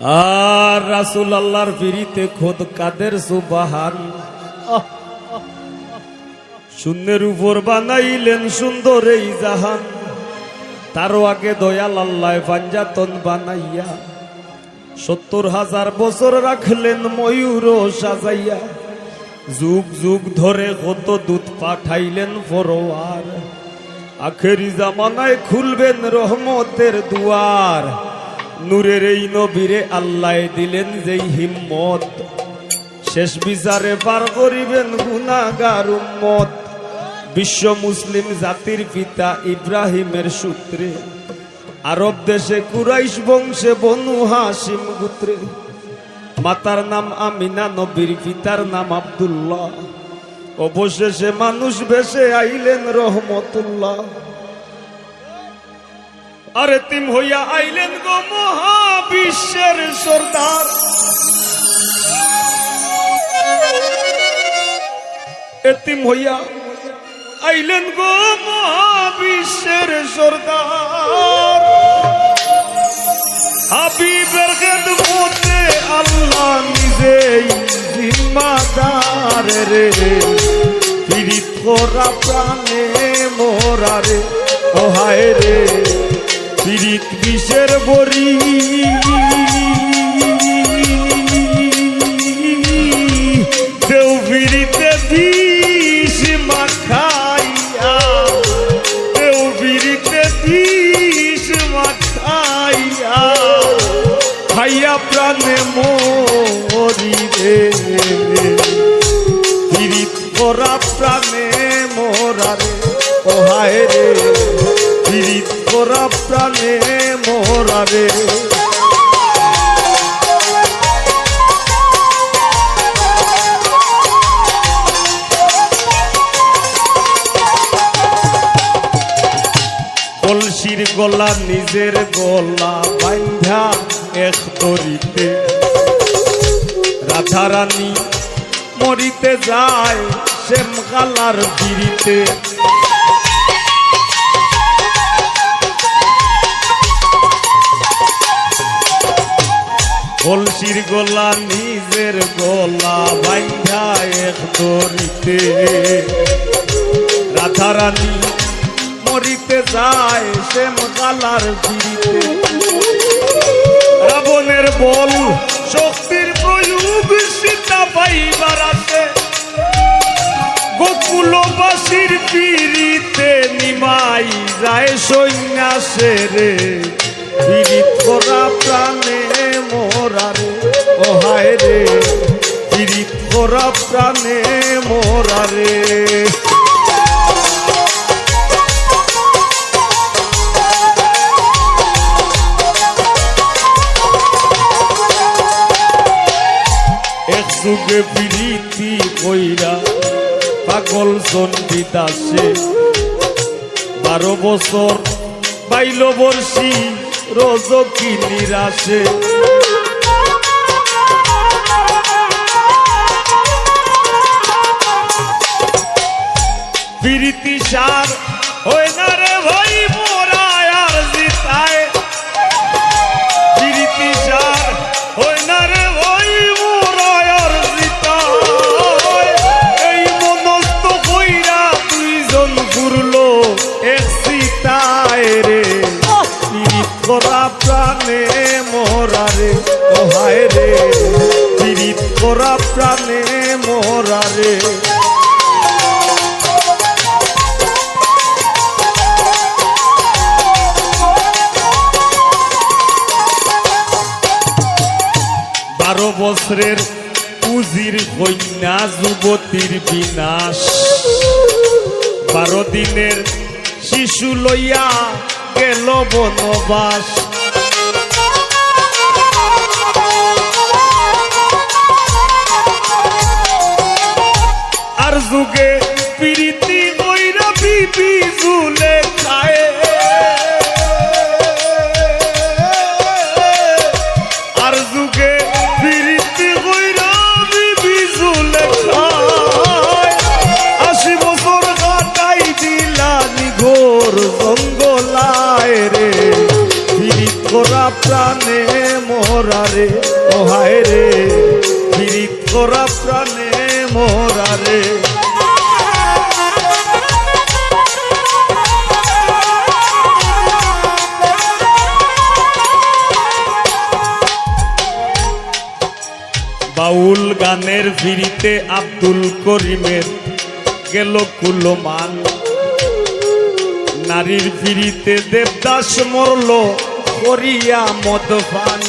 আর রাসুল আল্লাহর ফিরিতে খোদ কাদের সুবাহান? শূন্যের উপর বানাইলেন সুন্দর এই জাহান। তারও আগে দয়াল আল্লাহ পাঞ্জাতন বানাইয়া সত্তর হাজার বছর রাখলেন ময়ূর সাজাইয়া। যুগ যুগ ধরে কত দুধ পাঠাইলেন ফরোয়ার। আখেরি জামানায় খুলবেন রহমতের দুয়ার। নূরের এই নবীরে আল্লাহ দিলেন যেই হিম্মত। শেষ বিচারে পার করিবেন গুনাগার উম্মত। বিশ্ব মুসলিম জাতির পিতা ইব্রাহিমের সূত্রে। আরব দেশে কুরাইশ বংশে বনু হাসিম গুত্রে। মাতার নাম আমিনা, নবীর পিতার নাম আব্দুল্লাহ। অবশেষে মানুষ বেশে আইলেন রহমতুল্লাহ। আরে তিম হইয়া আইলেন গো মহাবিশ্বের সর্দার। এতিম হইয়া আইলেন গো মহাবিশ্বের সর্দার। হাবিবের খেদমতে আল্লাহ নিজেই জিম্মাদার রে। পীড়িত করা প্রাণে মোরা রে ওহায় রে। পীড়িত বিষের বরি দেউ পীড়িতে বিষ মাখাইয়া দেউ পীড়িতে বিষ মাখাইয়া, খাইয়া প্রাণে মরি রে। পীড়িত প্রাণে রে। পীড়িত করা প্রাণে মোরা রে। কলসির গলা নিজের গলা বান্ধা এক তরিতে রাধারানী মরিতে যায় শ্যাম কালার বিড়িতে। গলা নিজের গলা বান্ধা এক তরিতে রাধারানী মরিতে যায় শ্যাম কালার বিড়িতে রাবণের বল, শক্তির প্রয়োগ সীতা পাইবার আছে। গোকুলবাসীর পিড়িতে নিমাই যায় সন্ন্যাসে রে পীড়িত করা প্রাণে মোরা রে ওহায় রে পীড়িত করা প্রাণে মোরা রে। এক যুগে প্রীতি কইরা পাগল চন্ডী দাসে বারো বছর বাইল বর্ষি রোজ নিরাশে প্রীতি সার হয় না রে ভাই মোরা আর জিতায়। প্রীতি সার হয় না রে ভাই মোরা আর জিতায়। এই মনস্থ কইরা দুইজন ঘুরলো এক সীতায় রে পীড়িত করা প্রাণে মোরা রে ওহায় রে। পীড়িত করা প্রাণে বছরের পুঁজির কন্যা যুবতীর বিনাশ। বারো দিনের শিশু লইয়া গেল বনবাস। আর যুগে প্রীতি কইরা বিবি জুলে প্রাণে মোর মোরা রে। পীড়িত করা প্রাণে মোরা রে। বাউল গানের ফিরিতে আব্দুল করিমের গেল কুলমান। নারীর ফিরিতে দেবদাস মরল করিয়া মদফান